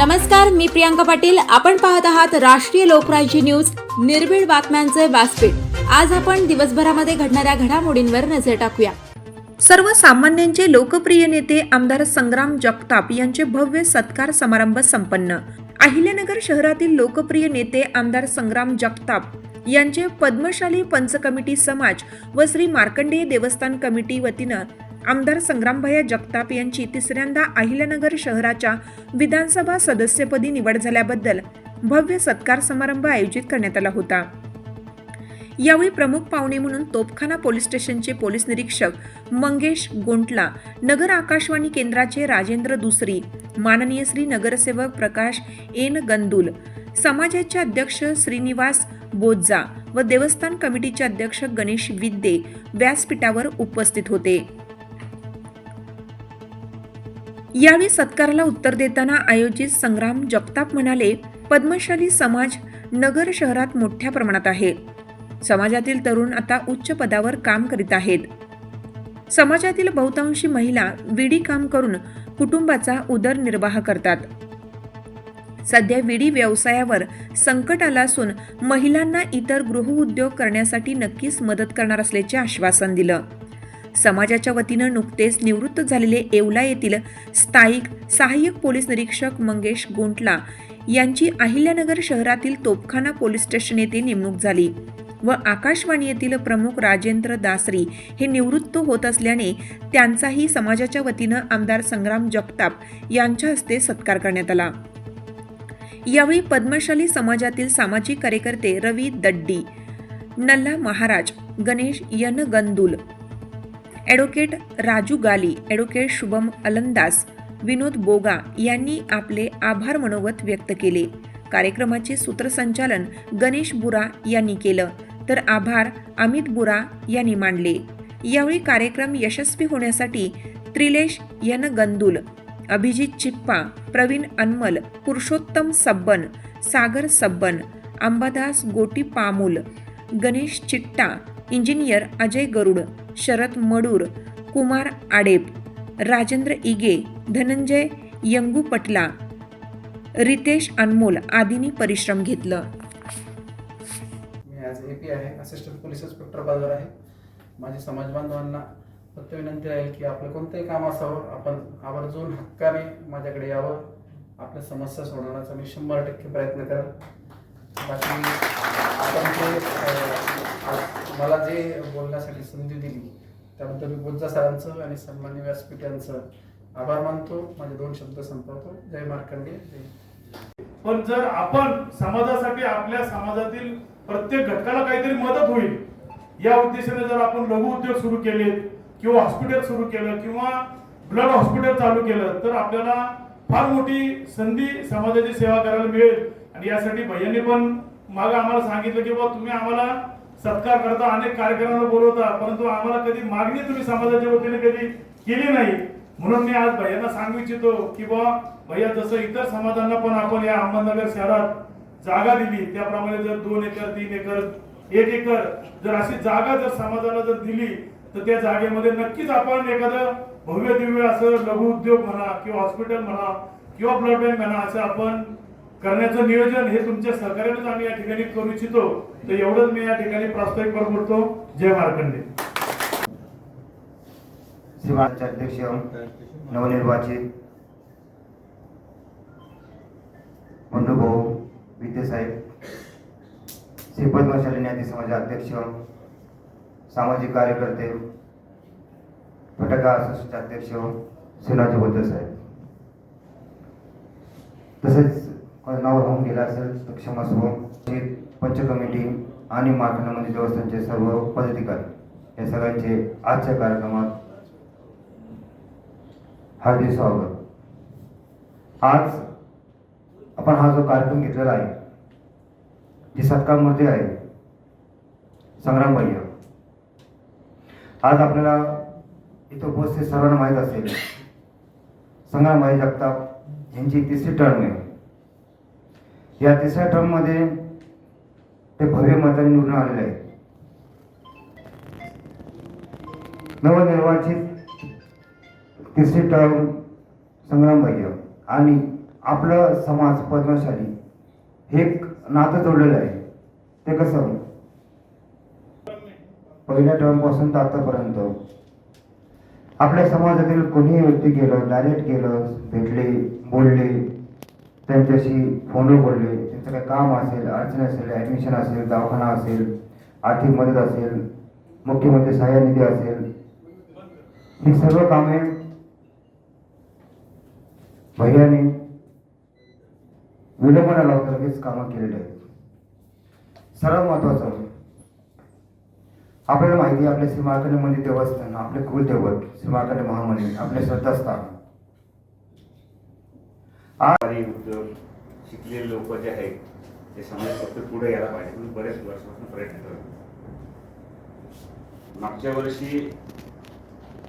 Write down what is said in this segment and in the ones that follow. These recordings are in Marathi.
नमस्कार मी प्रियांका पाटील. आपण पाहत आहात राष्ट्रीय लोकराज्य न्यूज. निर्भीड बातम्यांचे व्यासपीठ. आज आपण दिवसभरामध्ये घडणाऱ्या घडामोडींवर नजर टाकूया. सर्वसामान्यांचे लोकप्रिय नेते आमदार संग्राम जगताप यांचे भव्य सत्कार समारंभ संपन्न. अहिल्यानगर शहरातील लोकप्रिय नेते आमदार संग्राम जगताप यांचे पद्मशाली पंच कमिटी समाज व श्री मार्कंडेय देवस्थान कमिटी वतीनं आमदार संग्रामभया जगताप यांची तिसऱ्यांदा अहिल्यानगर शहराच्या विधानसभा सदस्यपदी निवड झाल्याबद्दल भव्य सत्कार समारंभ आयोजित करण्यात आला होता. यावेळी प्रमुख पाहुणे म्हणून तोपखाना पोलीस स्टेशनचे पोलीस निरीक्षक मंगेश गोंटला नगर आकाशवाणी केंद्राचे राजेंद्र दुसरी माननीय श्री नगरसेवक प्रकाश एन गंदुल समाजाचे अध्यक्ष श्रीनिवास बोज्जा व देवस्थान कमिटीचे अध्यक्ष गणेश विद्ये व्यासपीठावर उपस्थित होते. यावेळी सत्काराला उत्तर देताना आयोजित संग्राम जगताप म्हणाले पद्मशाली समाज नगर शहरात मोठ्या प्रमाणात आहे. समाजातील तरुण आता उच्च पदावर काम करीत आहेत. समाजातील बहुतांशी महिला विडी काम करून कुटुंबाचा उदरनिर्वाह करतात. सध्या विडी व्यवसायावर संकट आलं असून महिलांना इतर गृहउद्योग करण्यासाठी नक्कीच मदत करणार असल्याचे आश्वासन दिलं. समाजाच्या वतीनं नुकतेच निवृत्त झालेले येवला येथील स्थायिक सहाय्यक पोलीस निरीक्षक मंगेश गोंटला यांची अहिल्यानगर शहरातील तोपखाना पोलीस स्टेशन येथे नेमणूक झाली व आकाशवाणी येथील प्रमुख राजेंद्र दासरी हे निवृत्त होत असल्याने त्यांचाही समाजाच्या वतीनं आमदार संग्राम जगताप यांच्या हस्ते सत्कार करण्यात आला. यावेळी पद्मशाली समाजातील सामाजिक कार्यकर्ते Ravi Daddi Nalla Maharaj Ganesh N गंदुल advocate Raju Gali advocate Shubham अलंदास विनोद बोगा यांनी आपले आभार मनोगत व्यक्त केले. कार्यक्रमाचे सूत्रसंचालन गणेश बुरा यांनी केलं. तर आभार अमित बुरा यांनी मांडले यावेळी कार्यक्रम यशस्वी होण्यासाठी त्रिलेश यन गंदुल अभिजित चिप्पा प्रवीण अनमल पुरुषोत्तम सब्बन सागर सब्बन अंबादास गोटी पामुल गणेश चिट्टा इंजिनियर अजय गरुड शरद मडूर कुमार आडेप राजेंद्र इगे धनंजय यंगू पटला रितेश अनमोल आदींनी परिश्रम घेतलं. मी आज ए पी आहे असिस्टंट पोलीस इन्स्पेक्टर बाजार आहे. माझ्या समाज बांधवांना फक्त विनंती राहील की आपलं कोणतंही काम असावं आपण आवर्जून हक्काने माझ्याकडे यावं. आपल्या समस्या सोडवण्याचा मी शंभर टक्के प्रयत्न करेन बाकी आपण ते मला जे बोलण्यासाठी संधी दिली त्याबद्दल मी बोज्जा सरांचं आणि सन्मान्य व्यासपीठ यांचं आभार मानतो. माझे दोन शब्द संपवतो. जय मार्कंडे जय. पण जर आपण समाजासाठी आपल्या समाजातील प्रत्येक घटकाला काहीतरी मदत होईल या उद्देशाने जर आपण लघु उद्योग सुरू केले किंवा हॉस्पिटल सुरू केलं किंवा ब्लड हॉस्पिटल चालू केलं तर आपल्याला फार मोठी संधी समाजाची सेवा करायला मिळेल. आणि यासाठी भैयांनी पण मागे आम्हाला सांगितलं की बाबा तुम्ही आम्हाला सत्कार करता अनेक कार्यक्रमाला बोलवता परंतु आम्हाला कधी मागणी तुम्ही समाजाच्या वतीने कधी केली नाही. म्हणून मी आज भैयांना सांगू इच्छितो की बा भैया जसं इतर समाजांना पण आपण या अहमदनगर शहरात जागा दिली त्याप्रमाणे जर दोन एकर तीन एकर एक एकर जर अशी जागा जर समाजाला जर दिली तर त्या जागेमध्ये नक्कीच आपण एखादं भव्य दिव्य असं लघु उद्योग म्हणा किंवा हॉस्पिटल म्हणा किंवा ब्लड बँक म्हणा असं आपण करण्याचं नियोजन हे तुमच्या सहकार्यानेच आम्ही या ठिकाणी करू इच्छितो. तर एवढंच मी या ठिकाणी प्रास्ताविक करतो जय मार्कंडे. अध्यक्ष नवनिर्वाचित बंधुभाऊ विद्यासाहेब श्री पद्मशाली न्यायाधी समाज अध्यक्ष सामाजिक कार्यकर्ते फटका असोसिएशनचे अध्यक्ष शिवराज बोद्ध साहेब. तसेच पदनावर नाव गेला गेलं असेल तर क्षमस्व पंच कमिटी आणि मार्कंड देवस्थानचे सर्व पदाधिकारी या सगळ्यांचे आजच्या कार्यक्रमात हार्दिक स्वागत. आज आपण हा जो कार्यक्रम घेतलेला आहे जी सत्कारमध्ये आहे संग्राम भैया. आज आपल्याला इथं उपस्थित सर्वांना माहीत असेल संग्राम भाई जगताप यांची तिसरी टर्म आहे. या तिसऱ्या टर्ममध्ये ते भव्य मताने निवडून आलेले आहेत. नवनिर्वाचित तिसरी टर्म संग्राम भैया हो आणि आपलं समाज पद्मशाली हे एक नातं जोडलेलं आहे. ते कसं पहिल्या टर्मपासून तर आतापर्यंत हो. आपल्या समाजातील कोणीही व्यक्ती गेलं डायरेक्ट गेलं भेटले बोलले त्यांच्याशी फोनवर बोलले त्यांचं काही काम असेल अडचण असेल ॲडमिशन असेल दवाखाना असेल आर्थिक मदत असेल मुख्यमंत्री सहाय्य निधी असेल ही सर्व कामे भैयाने विलंबना लावता लगेच कामं केलेली आहेत. सर्वात महत्वाचं म्हणजे आपल्याला माहिती आहे श्री मार्कंड मंदिर देवस्थान आपले कुलदैवत श्रीमार्कंड महामंदिर आपले श्रद्धास्थान. उद्योग शिकलेले लोक जे आहेत ते समाज फक्त पुढे यायला पाहिजे म्हणून बरेच वर्षापासून प्रयत्न करतो मागच्या वर्षी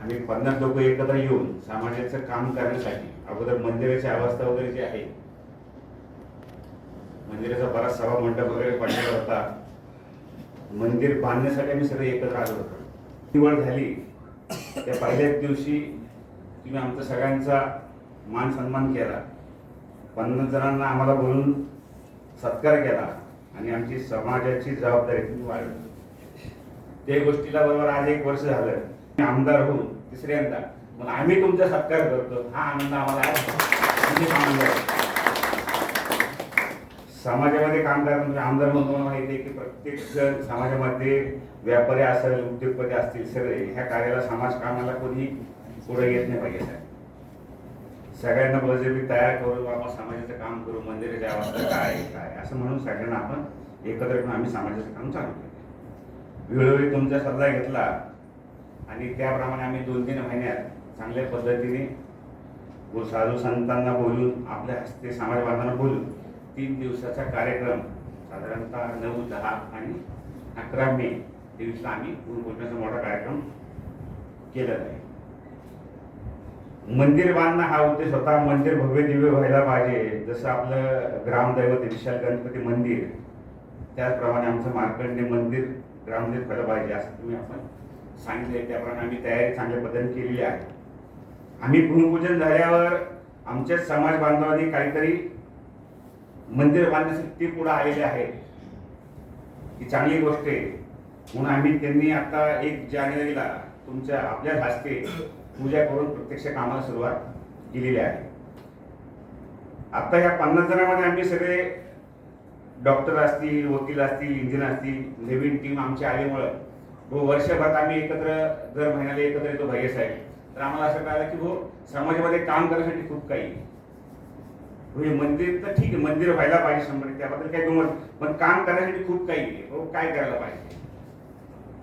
आम्ही पन्नास लोक एकत्र येऊन समाजाचं काम करण्यासाठी अगोदर मंदिराची अवस्था वगैरे जी आहे मंदिराचा बराच सभा मंडप वगैरे पडलेला होता. मंदिर बांधण्यासाठी आम्ही सगळे एकत्र आलो होतो. निवड झाली. त्या पहिल्याच दिवशी तुम्ही आमचा सगळ्यांचा मान सन्मान केला. पन्नास जणांना आम्हाला बोलून सत्कार केला आणि आमची समाजाची जबाबदारी तुम्ही वाढवली ते गोष्टीला बरोबर आज एक वर्ष झालं. आमदार होऊन तिसऱ्यांदा. मग आम्ही तुमचा सत्कार करतो. हा आनंद आम्हाला समाजामध्ये काम करताना म्हणजे आमदार म्हणून माहिती आहे की प्रत्येक जण समाजामध्ये व्यापारी असेल उद्योगपती असतील सगळे ह्या कार्याला समाज कामाला कोणी पुढे येत नाही पाहिजे. सगळ्यांना सगळ्यांना मी तयार करू आपण समाजाचं काम करू मंदिराची वाजता काय आहे, काय? असं म्हणून सगळ्यांना आपण एकत्र येऊन आम्ही समाजाचं काम चालू केलं. वेळोवेळी तुमचा सल्ला घेतला आणि त्याप्रमाणे आम्ही दोन तीन महिन्यात चांगल्या पद्धतीने व साधू संतांना बोलून आपल्या हस्ते समाज बांधवांना बोलून तीन दिवसाचा कार्यक्रम साधारणतः नऊ दहा आणि अकरा मे दिवसा आम्ही गुरुपूजनाचा मोठा कार्यक्रम केलेला आहे. मंदिर बांधणं हा उद्देश होता. मंदिर भव्य दिव्य व्हायला पाहिजे. जसं आपलं ग्रामदैवत विशाल गणपती मंदिर त्याचप्रमाणे आमचं मार्कंडे मंदिर ग्रामदैवत व्हायला पाहिजे असं तुम्ही आपण सांगितले त्याप्रमाणे आम्ही तयारी चांगल्या पद्धतीने केलेली आहे. आम्ही भूमिपूजन झाल्यावर आमच्या समाज बांधवांनी काहीतरी मंदिर बांधण्यासाठी ते पुढे आलेले आहेत ही चांगली गोष्ट आहे. म्हणून आम्ही त्यांनी आता एक जानेवारीला तुमच्या आपल्या हस्ते पूजा करून प्रत्यक्ष कामाला सुरुवात केलेली आहे. आता ह्या पन्नास जणांमध्ये आम्ही सगळे डॉक्टर असतील वकील असतील इंजिनियर असतील नवीन टीम आमची आल्यामुळं हो, व वर्षभरात आम्ही एकत्र दर महिन्याला एकत्र येतो भैया साहेब. तर आम्हाला असं कळलं की हो समाजामध्ये काम करण्यासाठी खूप काही हो, हे मंदिर तर ठीक आहे मंदिर व्हायला पाहिजे शंभर त्याबद्दल काही दुमत पण काम करण्यासाठी खूप काही आहे. हो काय करायला पाहिजे?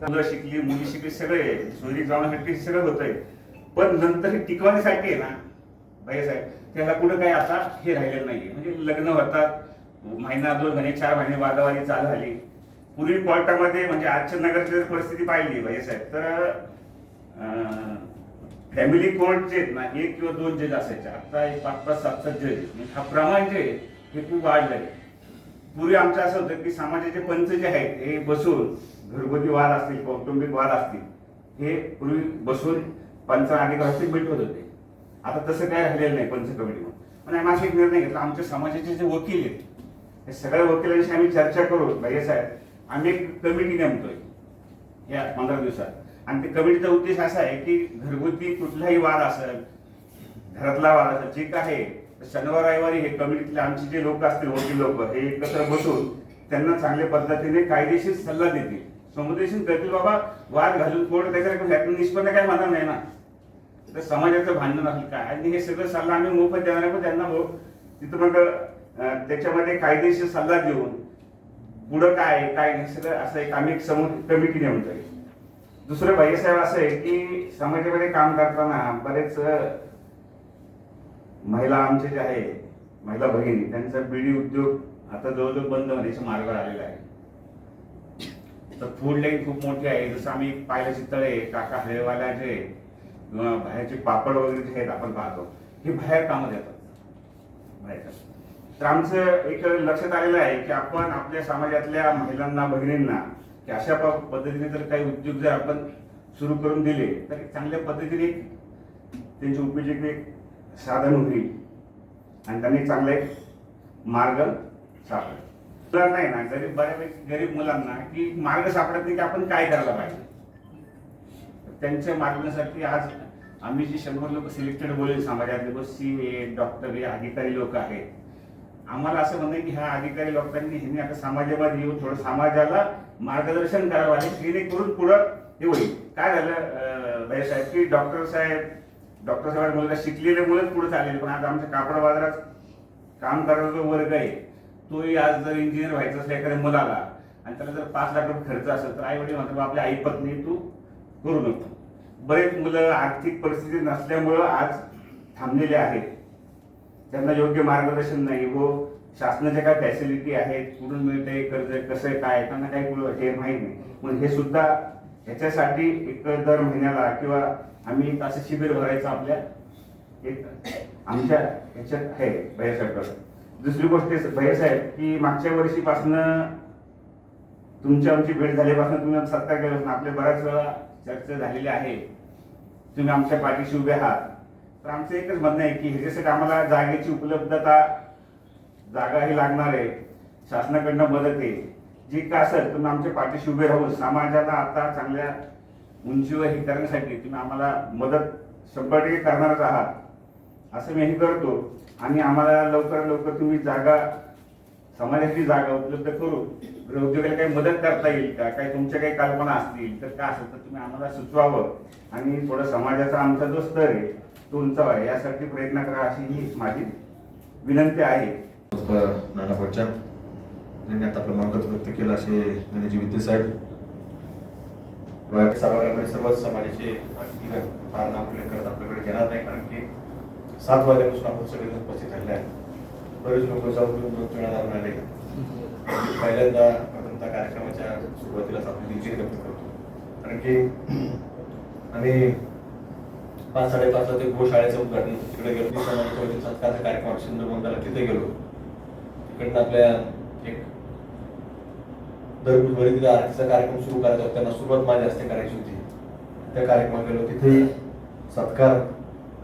तर मुलं शिकली मुली शिकली सगळे सोयी जाण्यासाठी सगळं होतंय. पण नंतर हे टिकवण्यासाठी आहे ना भैया साहेब त्याला कुठं काही आता हे राहिलेलं नाहीये. म्हणजे लग्न होतात महिना दोन महिने चार महिने वादावादी चालू झाली. पूर्वी कोर्टामध्ये म्हणजे आजच्या नगरची जर परिस्थिती पाहिली भैया साहेब तर फॅमिली कोर्ट जे आहेत ना एक किंवा दोन जज असायचे आता एक पाच पाच सात सात जज आहेत. म्हणजे हा प्रमाण जे आहे, हे खूप वाढलंय. पूर्वी आमचं असं होतं की समाजाचे पंच जे आहेत हे बसून घरगुती वाद असतील कौटुंबिक वाद असतील हे पूर्वी बसून पंच अधिकाराचे भेटवत होते. आता तसं काय राहिलेलं नाही पंच कमिटी पण आम्ही असा एक निर्णय घेतला आमच्या समाजाचे जे वकील आहेत हे सगळ्या वकिलांशी आम्ही चर्चा करू भैया साहेब आम्ही एक कमिटी नेमतोय या पंधरा दिवसात. आणि ते कमिटीचा उद्देश असा आहे की घरगुती कुठलाही वाद असेल घरातला वाद असेल जे काय आहे शनिवार रविवारी हे कमिटीतले आमचे जे लोक असतील वकील लोक हे एकत्र बसून त्यांना चांगल्या पद्धतीने कायदेशीर सल्ला देतील. समुदेशन करतील बाबा वाद घालून कोर्ट त्याच्याकडे निष्पन्न काय म्हणणार नाही ना? तर समाजाचं भांडण असेल काय? आणि हे सगळं सल्ला आम्ही मोफत देणार आहे पण त्यांना तिथं मग त्याच्यामध्ये कायदेशीर सल्ला देऊन पुढं काय काय हे सगळं असं एक आम्ही समोर कमिटी नेऊन जाईल. दुसरं भाईसाहेब असं आहे की समाजामध्ये काम करताना बरेच महिला आमचे जे आहे महिला भगिनी त्यांचा बिडी उद्योग आता जवळजवळ बंद होण्याच्या मार्गावर आलेला आहे. तर फूड लाईन खूप मोठी आहे. जसं आम्ही पाहिलं चितळे काका हळेवाला जे किंवा बाहेरचे पापड वगैरे जे आहेत आपण पाहतो हे बाहेर कामात येतात. बाहेर. तर आमचं एक लक्षात आलेलं आहे की आपण आपल्या समाजातल्या महिलांना भगिनींना की अशा प- पद्धतीने जर काही उद्योग जर आपण सुरू करून दिले तर चांगल्या पद्धतीने त्यांची उपयोगी एक साधन होईल आणि त्यांनी चांगला एक मार्ग सापडेल. मुलांना आहे ना गरीब बऱ्यापैकी गरीब मुलांना की मार्ग सापडत नाही की आपण काय करायला पाहिजे? त्यांच्या मागण्यासाठी आज आम्ही जे शंभर लोक सिलेक्टेड बोलले समाजातले बस सी ए डॉक्टर हे अधिकारी लोक आहेत. आम्हाला असं म्हणणं की ह्या अधिकारी लोकांनी ह्यांनी आता समाजामध्ये येऊन थोडं समाजाला मार्गदर्शन करावं आहे जेणेकरून पुढं हे होईल. काय झालं अं, साहेब की डॉक्टर साहेब डॉक्टर साहेब मुलगा शिकलेले मुलंच पुढे चालेल पण आता आमच्या कापड बाजारात काम करणारा जो वर्ग आहे तोही आज जर इंजिनियर व्हायचं असेल एखाद्या मुलाला आणि त्याला जर पाच लाख रुपये खर्च असेल तर आई वडील म्हणतात आपल्या आई पत्नी तू करू नको. बरेच मुलं आर्थिक परिस्थिती नसल्यामुळं आज थांबलेले आहेत. त्यांना योग्य मार्गदर्शन नाही व शासनाच्या काय फॅसिलिटी आहेत कुठून मिळते कर्ज कसं आहे काय त्यांना काही कुठं हे माहीत नाही. मग हे सुद्धा ह्याच्यासाठी एक दर महिन्याला किंवा आम्ही एक असं शिबिर भरायचं आपल्या एक आमच्या ह्याच्यात आहे भैयासाहेबकडं दुसरी गोष्ट आहे, भैयासाहेब की मागच्या वर्षीपासनं तुमची आमची भेट झाल्यापासून तुम्ही सत्ता सत्कार केला आपल्या बऱ्याच वेळा चर्चा झालेली आहे. तुम्ही आमच्या पाठीशी उभे आहात. तर आमचं एकच म्हणणं आहे की ह्याच्यासाठी आम्हाला जागेची उपलब्धता जागा ही लागणार आहे. शासनाकडनं मदत आहे. जे काय असेल तुम्ही आमच्या पाठीशी उभे राहून समाजाला आता चांगल्या उंचीवर हे करण्यासाठी तुम्ही आम्हाला मदत शंभर टक्के करणारच आहात. असं मी हे करतो. आणि आम्हाला लवकरात लवकर तुम्ही जागा समाजाची जागा उपलब्ध करू गृहउद्योगाला काही मदत करता येईल का? काही तुमच्या काही कल्पना असतील तर काय असेल तर तुम्ही आम्हाला सुचवावं. आणि थोडं समाजाचा आमचा जो स्तर आहे तो उंचावा आहे यासाठी प्रयत्न करा अशी ही माझी विनंती आहे. नाना पच्चा यांनी आता आपलं मनोगत व्यक्त केलं असे गणेशजी विद्यासाहेब सर्वांकडे सर्वच समाजाचे फार नामोल्लेख करत आपल्याकडे घेणार नाही कारण की सात वाजल्यापासून आपण सगळे उपस्थित झाले आहेत. बरेच लोक जाऊन दोन दोन आले पहिल्यांदा आपण त्या कार्यक्रमाच्या सुरुवातीलाच आपण दिलगिरी व्यक्त करतो. कारण की आम्ही पाच साडेपाचला ते गोशाळेचं उद्घाटन तिकडे गेलो. सत्कारचा कार्यक्रम सिंधू तिथे गेलो. तिकडनं आपल्या एक दर बुधवारी तिथे आरतीचा कार्यक्रम सुरू करायचा होता. त्यांना सुरुवात माझ्या हस्ते करायची होती. त्या कार्यक्रमात गेलो. तिथेही सत्कार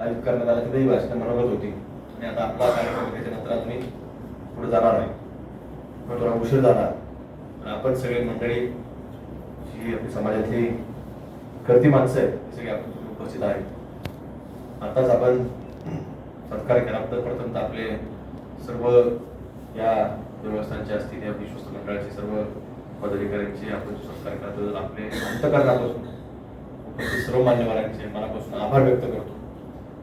आयोजित करण्यात आला. तिथेही भाषण मनोगत होती. आणि आता आपला कार्यक्रम त्याच्यानंतर आम्ही पुढे जाणार आहे पण थोडा उशीर जाणार. पण आपण सगळे मंडळी जी आपली समाजातली करती माणसं आहेत सगळी सगळे आपण उपस्थित आहेत. आताच आपण सत्कार केला. तर प्रथम आपले सर्व या देवस्थानचे असतील या विश्वस्त मंडळाचे सर्व पदाधिकाऱ्यांचे आपण सत्कार करतो. आपले अंतकरणापासून उपस्थित सर्व मान्यवरांचे मनापासून आभार व्यक्त करतो.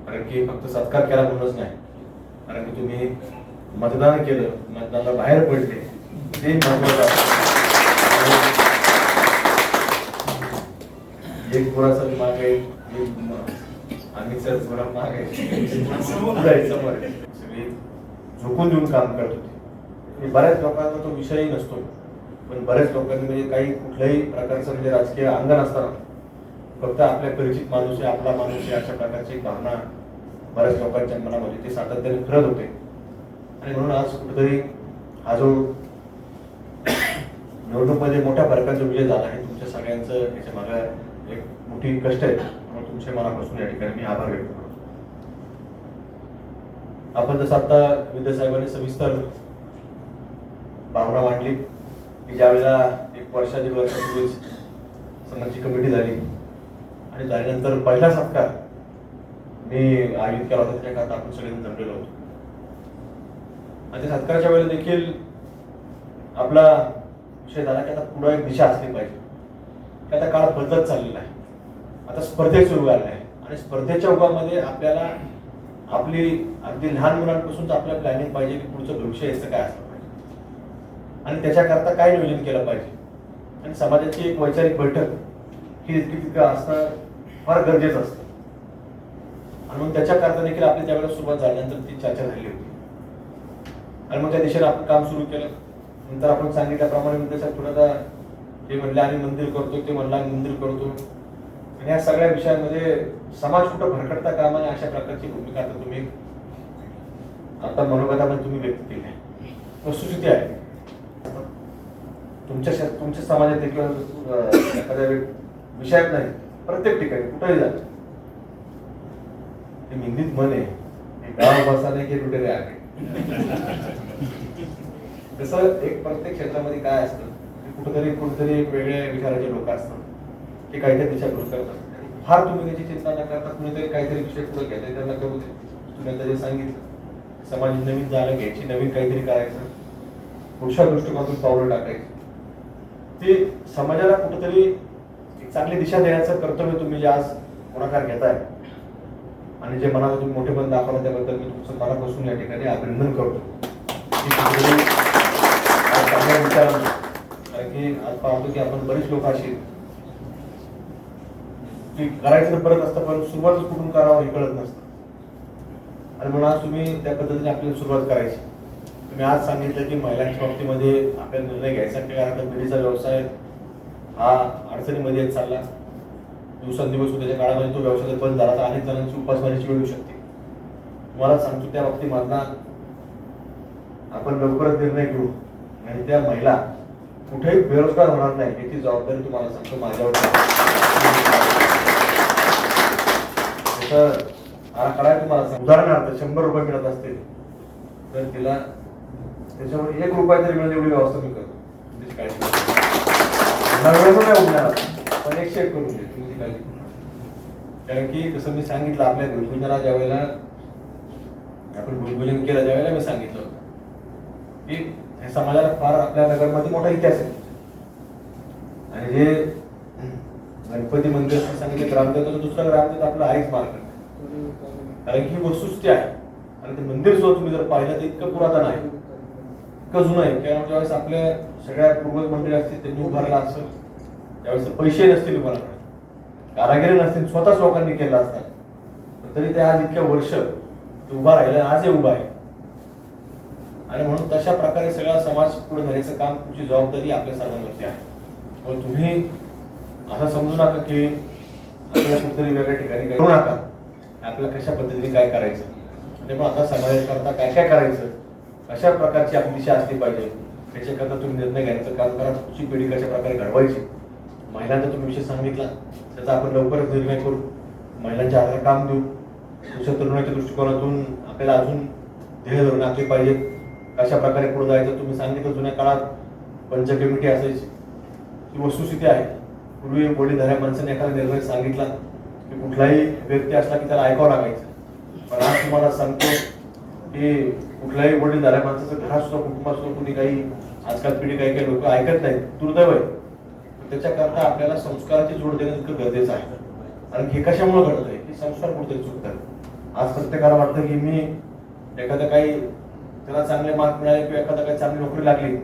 कारण की फक्त सत्कार केला म्हणूनच नाही. कारण की तुम्ही मतदान केलं मतदानाला बाहेर पडले. ते महत्वाचं आहे. एक गुराचा माग आहे आम्ही सर गुरा माग आहे समोर सगळी झोकून देऊन काम करत होते. बऱ्याच लोकांना तो विषयही नसतो. पण बऱ्याच लोकांनी म्हणजे काही कुठल्याही प्रकारचं म्हणजे राजकीय अंगण असताना फक्त आपल्या परिचित माणूस आहे आपला माणूस आहे अशा प्रकारची भावना बऱ्याच लोकांच्या मनामध्ये ते सातत्याने फिरत होते. आणि म्हणून आज कुठेतरी हा जो निवडणूकमध्ये मोठ्या फरकाचा विजय झाला आहे तुमच्या सगळ्यांचं याच्या मागे एक मोठी कष्ट आहे म्हणून तुमच्या मनापासून या ठिकाणी मी आभार व्यक्त करतो. आपण जसं आता विद्यासाहेबांनी सविस्तर भावना मांडली की ज्यावेळेला एक वर्षा दीड वर्षापूर्वीच समाजची कमिटी झाली आणि झाल्यानंतर पहिला सत्कार मी आयोजित केला होता आपण सगळेजण जमलेलो होतो. आणि त्या सत्काराच्या वेळेला देखील आपला विषय झाला की आता पुढे एक दिशा असली पाहिजे. की आता काळ बदलत चाललेला आहे. आता स्पर्धेचं युग आलं आहे. आणि स्पर्धेच्या युगामध्ये आपल्याला आपली अगदी लहान मुलांपासून तर आपल्या प्लॅनिंग पाहिजे की पुढचं भविष्य याचं काय असलं पाहिजे. आणि त्याच्याकरता काय नियोजन केलं पाहिजे? आणि समाजाची एक वैचारिक बैठक ही इतकी तितकं असणं फार गरजेचं असतं. आणि मग त्याच्याकरता देखील आपली त्यावेळेला सुरुवात झाल्यानंतर ती चर्चा झाली होती. आणि मग त्या दिशेने आपण काम सुरू केलं. नंतर आपण सांगितल्याप्रमाणे विद्यासाहेब थोडंसं ते म्हणलं आम्ही मंदिर करतो ते म्हणलं आम्ही मंदिर करतो. आणि या सगळ्या विषयांमध्ये समाज कुठं भरकटता कामा नये अशा प्रकारची भूमिका आता तुम्ही आता मनोगतामध्ये तुम्ही व्यक्त केली आहे. वस्तुस्थिती आहे. तुमच्या तुमच्या समाजात देखील एखाद्या विषयात नाही प्रत्येक ठिकाणी कुठेही जा. ते हिंदीत म्हण आहे गाव बसाने लुटेरे तसं एक प्रत्येक क्षेत्रामध्ये काय असतं कुठेतरी कुठेतरी एक वेगळ्या विचाराचे लोक असतात ते काहीतरी दिशाभूल करतात. फार तुम्ही त्याची चिंता न करता कुणीतरी काहीतरी विषय पुढे घ्यायचे त्यांना करू दे. तुम्ही आता जे सांगितलं समाज नवीन जाणं घ्यायची नवीन काहीतरी करायचं पुढच्या दृष्टिकोनातून पावलं टाकायची. ते समाजाला कुठेतरी एक चांगली दिशा देण्याचं कर्तव्य तुम्ही जे आज पुढाकार घेताय आणि जे मनात तुम्ही मोठेपण दाखवलं त्याबद्दल मी तुमचं मनापासून या ठिकाणी अभिनंदन करतो. की आज कारण की आज पाहतो की आपण बरेच लोक अशी की करायचं परत असतं पण सुरुवात कुठून करावं हे कळत नसतं. आणि म्हणून आज तुम्ही त्या पद्धतीने आपल्याला सुरुवात करायची. तुम्ही आज सांगितलं की महिलांच्या बाबतीमध्ये आपल्याला निर्णय घ्यायचा की कारण आता व्यवसाय हा अडचणीमध्ये चालला. दिवसेंदिवस उद्याच्या काळामध्ये तो व्यवसाय बंद झाला तर अनेक जणांची उपासमारीची वेळ येऊ शकते. तुम्हाला सांगतो त्या बाबतीमधला आपण लवकरच निर्णय घेऊ. आणि त्या महिला कुठेही बेरोजगार होणार नाही याची जबाबदारी तुम्हाला सांगतो माझ्यावर. काय आराखडा तुम्हाला सांगतो. उदाहरणार्थ शंभर रुपये मिळत असतील तर तिला त्याच्यावर एक रुपया तरी मिळेल एवढी व्यवस्था मी करतो. पण एकशे एक करून दे तुमची काळजी करू नका. कारण की जसं मी सांगितलं आपल्या गुलगुंजला ज्या वेळेला आपण गुलगुजन केलं त्यावेळेला मी सांगितलं होतं. की हे समाजाला फार आपल्या नगरमध्ये मोठा इतिहास आहे. आणि जे गणपती मंदिर असं सांगितलं ग्रामदेवता दुसरा ग्रामदेवता आपला आईच मार्ग. कारण की ही वस्तुस्थिती आहे. आणि ते मंदिर सुद्धा तुम्ही जर पाहिलं तर इतकं पुरातन आहे. इतकं जुनं आहे. कारण ज्यावेळेस आपल्या सगळ्या पूर्वज मंदिर असतील त्यांनी उभारला असेल त्यावेळेस पैसे नसतील उभारला कारागिरी नसतील स्वतःच लोकांनी केलं असतात तरी ते आज इतक्या वर्ष उभा राहिलं आज हे उभा आहे. आणि म्हणून तशा प्रकारे सगळा समाज पुढे नेण्याचं काम तुमची जबाबदारी आपल्या सर्वांवरती आहे. मग तुम्ही असं समजू नका की आपल्याला कुठेतरी वेगळ्या ठिकाणी करू नका. आपल्याला कशा पद्धतीने काय करायचं? म्हणजे त्यामुळे आता समाजाकरता काय काय करायचं? कशा प्रकारची आपली दिशा असली पाहिजे. त्याच्याकरता तुम्ही निर्णय घ्यायचं काम करा. तुमची पिढी कशा प्रकारे घडवायची? महिलांचा तुम्ही विषय सांगितला त्याचा आपण लवकरच निर्णय करू. महिलांच्या हाताला काम देऊ. दुसऱ्या तरुणाच्या दृष्टिकोनातून आपल्याला अजून ध्येय धोरण आखले पाहिजेत कशा प्रकारे पुढे जायचं तुम्ही सांगितलं जुन्या काळात पंच कमिटी असायची. ही वस्तुस्थिती आहे. पूर्वी वडीलधाऱ्या माणसाने एखादा निर्णय सांगितला की कुठलाही व्यक्ती असला की त्याला ऐकावं लागायचं. पण आज तुम्हाला सांगतो की कुठल्याही वडीलधाऱ्या माणसाचं घरात सुद्धा कुटुंबात सुद्धा कुणी काही आजकाल पिढी काही काही लोक ऐकत नाहीत. दुर्दैव आहे. त्याच्याकरता आपल्याला संस्काराची जोड देणं इतकं गरजेचं आहे. आणि हे कशामुळे घडत आहे की संस्कार कुठेतरी चुकतात. आज प्रत्येकाला वाटतं की मी एखादं काही त्याला चांगले मार्क मिळाले किंवा एखादा काही चांगली नोकरी लागली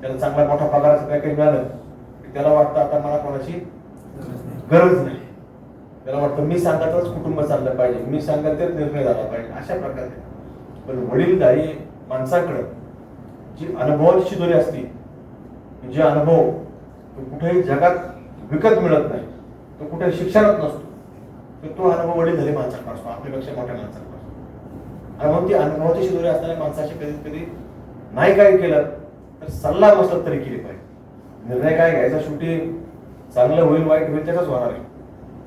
त्याला चांगला मोठा पगाराचं काही काही मिळालं की त्याला वाटतं आता मला कोणाची गरज नाही. त्याला वाटतं मी सांगतच कुटुंब चाललं पाहिजे मी सांगत तेच निर्णय झाला पाहिजे अशा प्रकारे. पण वडीलधारी माणसाकडं जी अनुभवाची शिदोरी असती जे अनुभव तो कुठेही जगात विकत मिळत नाही. तो कुठे शिक्षणात नसतो. तर तो अनुभव वडीलधारी माणसाकडे असतो आपल्यापेक्षा मोठ्या माणसाकडे असतो आणि म्हणून ती अनुभवाची शिदोरी असणाऱ्या माणसाशी कधी कधी नाही काय केलं तर सल्ला मसलत तरी केली पाहिजे. निर्णय काय घ्यायचा शेवटी चांगलं होईल वाईट होईल त्याचाच होणार आहे.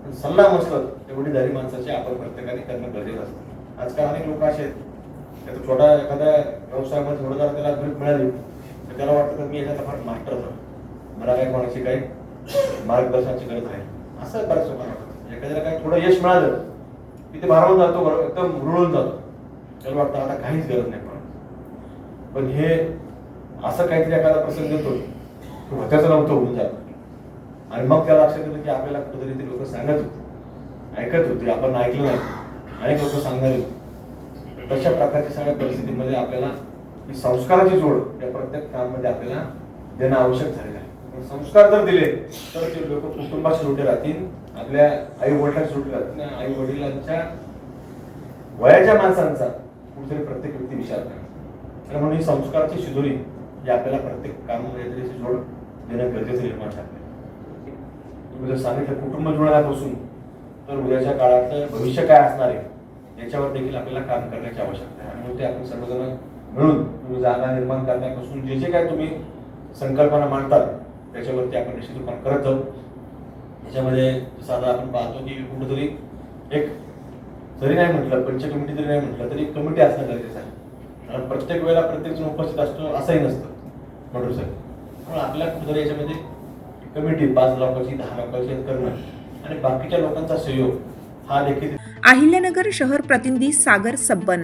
पण सल्ला मसलत एवढी झाली माणसाची आपण प्रत्येकाने करणं गरजेचं असतं. आजकाल अनेक लोक असे आहेत. त्याचा छोटा एखाद्या व्यवसायामध्ये थोडं जर त्याला ग्रीप मिळाली तर त्याला वाटतं की मी याच्यात फार मास्टर झालो. मला काही कोणाची काही मार्गदर्शनाची गरज आहे असं बऱ्याच लोकांना एखाद्याला काही थोडं यश मिळालं की ते भारावून जातो एकदम रुळून जातो. त्याला वाटतं आता काहीच गरज नाही पण पण हे असं काहीतरी एखादा प्रसंग येतो तो होत्याचं नव्हतं होऊन जातं. आणि मग त्याला लक्षात येतं की आपल्याला कुठेतरी ते लोक सांगत होते. ऐकत होते आपण ऐकलं नाही. अनेक लोक सांगणारे होते. तशा प्रकारच्या सगळ्या परिस्थितीमध्ये आपल्याला ही संस्काराची जोड या प्रत्येक कामामध्ये आपल्याला देणं आवश्यक झालेलं आहे. संस्कार जर दिले तर ते लोक कुटुंबाशी जोडले राहतील आपल्या आई वडिलांशी जोडले राहतील. आई वडिलांच्या वयाच्या माणसांचा कुठेतरी प्रत्येक व्यक्ती विचार आणि म्हणून ही संस्काराची शिदोरी ही आपल्याला प्रत्येक कामामध्ये तरी अशी जोड देणं गरजेचं निर्माण झालं तुम्ही जर सांगितलं कुटुंब जुळण्यापासून तर उद्याच्या काळातलं भविष्य काय असणार आहे याच्यावर देखील आपल्याला काम करण्याची आवश्यकता आहे. आणि म्हणून ते आपण सर्वजण मिळून जागा निर्माण करण्यापासून जे जे काय तुम्ही संकल्पना मांडतात त्याच्यावरती आपण निश्चित रूपाने करत जाऊ. त्याच्यामध्ये साधा आपण पाहतो की कुठंतरी एक जरी नाही म्हटलं पंच कमिटी जरी नाही म्हटलं तरी एक कमिटी असणं गरजेचं आहे. कारण प्रत्येक वेळेला प्रत्येक जण उपस्थित असतो असंही नसतं. म्हणून साहेब म्हणून आपल्या कुठंतरी याच्यामध्ये कमिटी पाच लोकांची दहा लोकांची करणं आणि बाकीच्या लोकांचा सहयोग हा देखील अहिल्यानगर शहर प्रतिनिधी सागर सब्बन